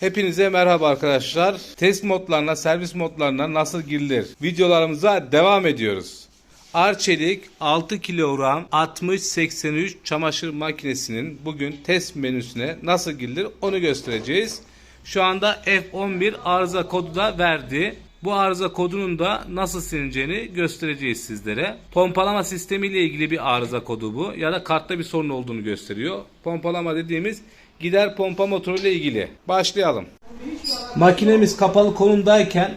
Hepinize merhaba arkadaşlar. Test modlarına, servis modlarına nasıl girilir? Videolarımıza devam ediyoruz. Arçelik 6 kilogram 60-83 çamaşır makinesinin bugün test menüsüne nasıl girilir onu göstereceğiz. Şu anda F11 arıza kodu da verdi. Bu arıza kodunun da nasıl silineceğini göstereceğiz sizlere. Pompalama sistemi ile ilgili bir arıza kodu bu ya da kartta bir sorun olduğunu gösteriyor. Pompalama dediğimiz gider pompa motoru ile ilgili. Başlayalım. Makinemiz kapalı konumdayken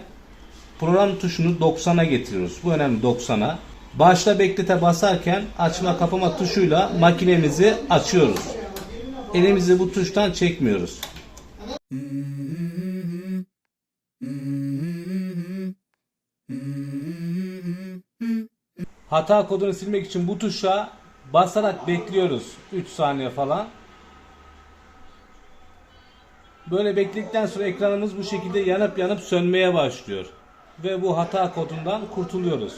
program tuşunu 90'a getiriyoruz. Bu önemli 90'a. Başta beklete basarken açma kapama tuşuyla makinemizi açıyoruz. Elimizi bu tuştan çekmiyoruz. Hata kodunu silmek için bu tuşa basarak bekliyoruz 3 saniye falan. Böyle bekledikten sonra ekranımız bu şekilde yanıp yanıp sönmeye başlıyor. Ve bu hata kodundan kurtuluyoruz.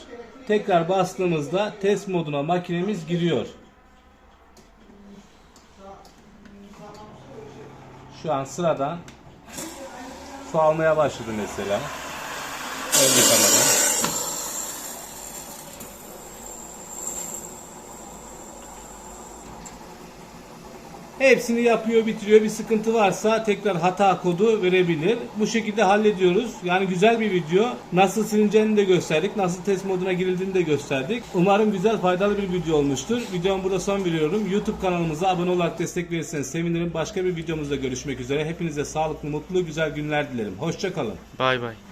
Tekrar bastığımızda test moduna makinemiz giriyor. Şu an sıradan su almaya başladı mesela. Ön yıkamadan. Hepsini yapıyor, bitiriyor. Bir sıkıntı varsa tekrar hata kodu verebilir. Bu şekilde hallediyoruz. Yani güzel bir video. Nasıl silineceğini de gösterdik. Nasıl test moduna girildiğini de gösterdik. Umarım güzel, faydalı bir video olmuştur. Videomu burada son veriyorum. YouTube kanalımıza abone olarak destek verirseniz sevinirim. Başka bir videomuzda görüşmek üzere. Hepinize sağlıklı, mutlu, güzel günler dilerim. Hoşçakalın. Bay bay.